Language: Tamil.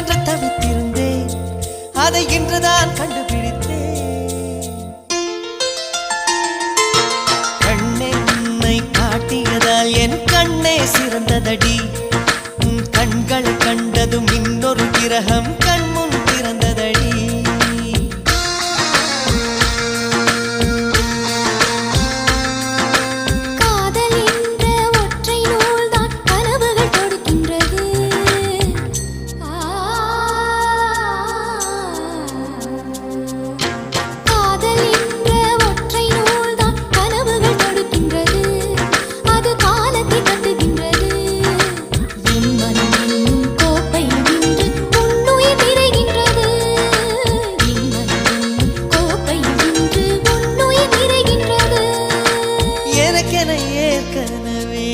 என்று தவித்திருந்தேன். அதை இன்றுதான் கண்டுபிடித்தேன். கண்ணென்னை காட்டியதால் என் கண்ணே சிறந்ததடி. கண்களை கண்டதும் இன்னொரு கிரகம் ஏற்கனவே